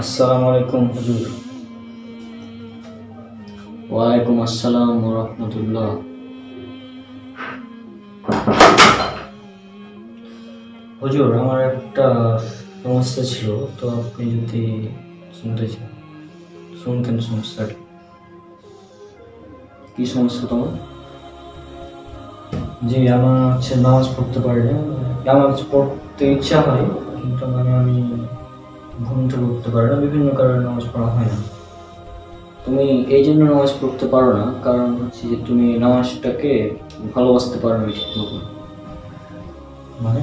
আসসালামু আলাইকুম, হুজুর। ওয়ালাইকুম আসসালাম রহমতুল্লাহ। হুজুর, আমার একটা সমস্যা ছিল, তো আপনি যদি শুনতে চান, শুনতেন সমস্যাটা। কি সমস্যা তোমার? জি, আমার হচ্ছে নামাজ পড়তে পারি না, নামাজ পড়তে ইচ্ছা হয় কিন্তু মানে আমি ঘুম থেকে উঠতে পারি না বিভিন্ন কারণে নামাজ পড়া হয় না। তুমি এই জন্য নামাজ পড়তে পারো না কারণ হচ্ছে যে তুমি নামাজটাকে ভালোবাসতে পারো না ঠিক মতো মানে?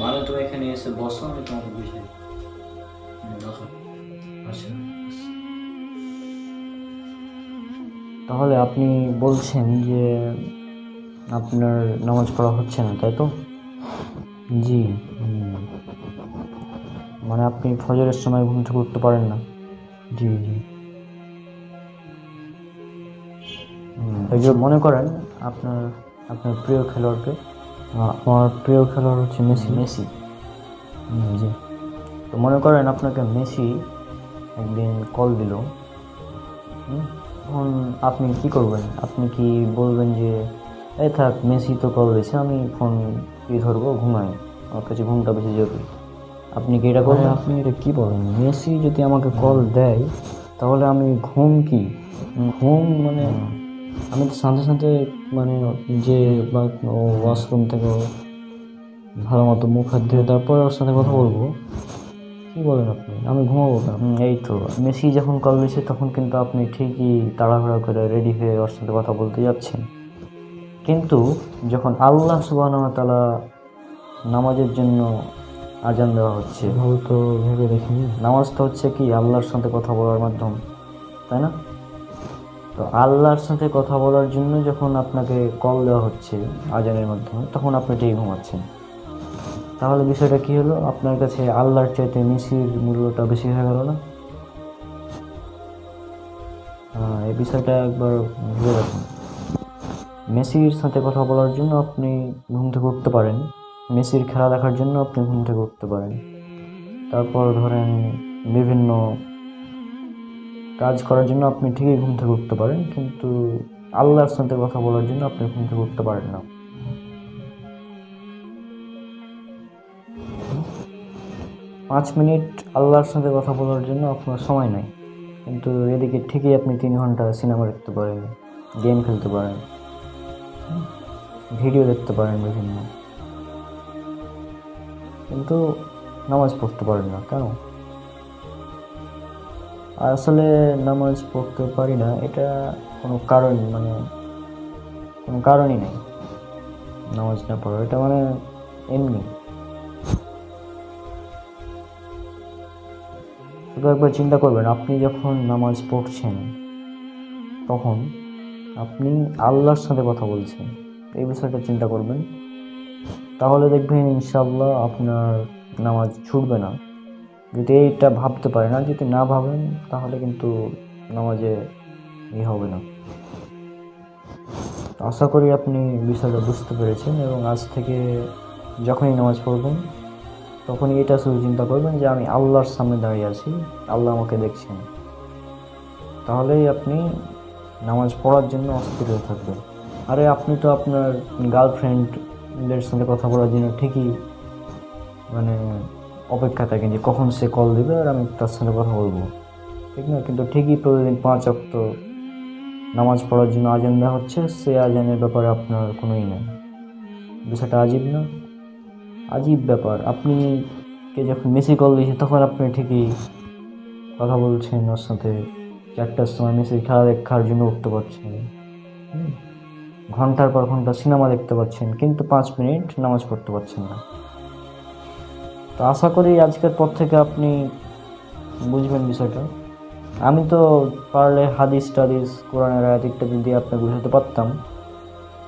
মানে তুমি এখানে এসে বসো আমি তোমাকে বুঝাই বসো। আচ্ছা। তাহলে আপনি বলছেন যে আপনার নামাজ পড়া হচ্ছে না তাই তো? জি। মানে আপনি ফজরের সময় ঘুম থেকে উঠতে পারেন না। জি জি। এই যে মনে করেন আপনার আপনার প্রিয় খেলোয়াড়কে আমার প্রিয় খেলোয়াড় হচ্ছে মেসি। মেসি। জি। তো মনে করেন আপনাকে মেসি একদিন কল দিল। তখন আপনি কি করবেন? আপনি কি বলবেন যে এই থাক মেসি তো কল দিয়েছে আমি ফোন কি ধরবো ঘুমাই আমার কাছে ঘুমটা বেশি জরুরি। আপনি কি এটা করবেন? আপনি এটা কী বলেন? মেসি যদি আমাকে কল দেয় তাহলে আমি ঘুম কি? ঘুম মানে আমি তো সাথে সাথে মানে যে বা ওয়াশরুম থেকে ভালো মতো মুখ হাত ধুয়ে তারপরে ওর সাথে কথা বলব। কী বলেন আপনি? আমি ঘুমাবো কেন? এই তো। মেসি যখন কল দিয়েছে তখন কিন্তু আপনি ঠিকই তাড়াহুড়া করে রেডি হয়ে ওর সাথে কথা বলতে যাচ্ছেন। কিন্তু যখন আল্লাহ সুবাহ তালা নামাজের জন্য আজান দেওয়া হচ্ছে ভালো তো ভেবে দেখিনি। নামাজটা হচ্ছে কি আল্লাহর সাথে কথা বলার মাধ্যম তাই না? তো আল্লাহর সাথে কথা বলার জন্য যখন আপনাকে কল দেওয়া হচ্ছে আজানের মাধ্যমে তখন আপনি ঠিক ঘুমাচ্ছেন। তাহলে বিষয়টা কি হলো? আপনার কাছে আল্লাহর চাইতে মিসির মূল্যটা বেশি হয়ে গেল না? হ্যাঁ এই বিষয়টা একবার ভেবে দেখুন। মেসির সাথে কথা বলার জন্য আপনি ঘুম থেকে উঠতে পারেন। মেসির খেলা দেখার জন্য আপনি ঘুম থেকে উঠতে পারেন। তারপর ধরেন বিভিন্ন কাজ করার জন্য আপনি ঠিকই ঘুম থেকে উঠতে পারেন, কিন্তু আল্লাহর সাথে কথা বলার জন্য আপনি ঘুম থেকে উঠতে পারেন না। পাঁচ মিনিট আল্লাহর সাথে কথা বলার জন্য আপনার সময় নাই, কিন্তু এদিকে ঠিকই আপনি তিন ঘণ্টা সিনেমা দেখতে পারেন, গেম খেলতে পারেন। ভিডিও দেখতে পারেন বিভিন্ন। কিন্তু নামাজ পড়তে পারেন না, কেন? আসলে নামাজ পড়তে পারি না, এটা কোনো কারণ মানে কোনো কারণই নেই। নামাজ না পড়ার, এটা মানে এমনি। শুধু একবার চিন্তা করবেন, আপনি যখন নামাজ পড়ছেন, তখন আপনি আল্লাহর সাথে কথা বলছেন, এই বিষয়টা চিন্তা করবেন। তাহলে দেখবেন ইনশাল্লাহ আপনার নামাজ ছুটবে না। যদি এইটা ভাবতে পারেন, আর যদি না ভাবেন, তাহলে কিন্তু নামাজে ই হবে না। আশা করি আপনি বিষয়টা বুঝতে পেরেছেন এবং আজ থেকে যখনই নামাজ পড়বেন, তখনই এটা শুধু চিন্তা করবেন যে আমি আল্লাহর সামনে দাঁড়িয়ে আছি, আল্লাহ আমাকে দেখছেন। তাহলেই আপনি নামাজ পড়ার জন্য অস্থির হয়ে থাকবেন আরে আপনি তো আপনার গার্লফ্রেন্ডদের সাথে কথা বলার জন্য ঠিকই মানে অপেক্ষা থাকেন যে কখন সে কল দেবে আর আমি তার সঙ্গে কথা বলব। ঠিক না? কিন্তু ঠিকই প্রতিদিন পাঁচ অক্ত নামাজ পড়ার জন্য আজান দেওয়া হচ্ছে, সে আজানের ব্যাপারে আপনার কোনোই নেই। বিষয়টা আজীব না? আজীব ব্যাপার। আপনি কে যখন মেসি কল দিয়েছে, তখন আপনি ঠিকই কথা বলছেন ওর সাথে। চারটার সময় মেসির খেলা দেখার জন্য উঠতে পারছেন হুম। ঘণ্টার পর ঘণ্টা সিনেমা দেখতে পাচ্ছেন, কিন্তু পাঁচ মিনিট নামাজ পড়তে পারছেন না তো আশা করি আজকের পর থেকে আপনি বুঝবেন বিষয়টা আমি তো পারলে হাদিস টাদিস, কোরআনের আয়াত ইত্যাদি দিয়ে আপনাকে বুঝাতে পারতাম,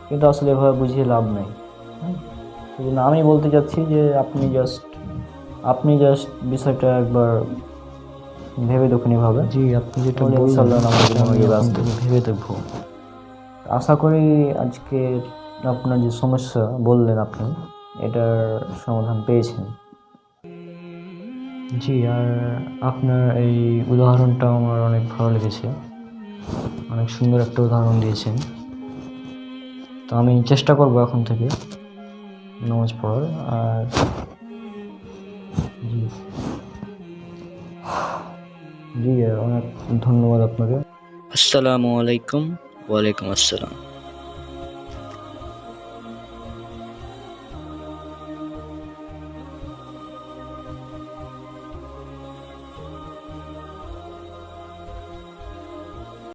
কিন্তু আসলে এভাবে বুঝিয়ে লাভ নেই। সেই জন্য আমি বলতে চাচ্ছি যে আপনি জাস্ট আপনি জাস্ট বিষয়টা একবার ভেবে দেখুন এভাবে। জি আপনি যেটা। থেকে ভেবে দেখব। আশা করি আজকে আপনার যে সমস্যা বললেন আপনি এটার সমাধান পেয়েছেন। জি আর আপনার এই উদাহরণটা আমার অনেক ভালো লেগেছে। অনেক সুন্দর একটা উদাহরণ দিয়েছেন। তো আমি চেষ্টা করব এখন থেকে নামাজ পড়ার। আর জি অনেক ধন্যবাদ আপনাকে। আসসালামু আলাইকুম ওয়ালাইকুম আসসালাম।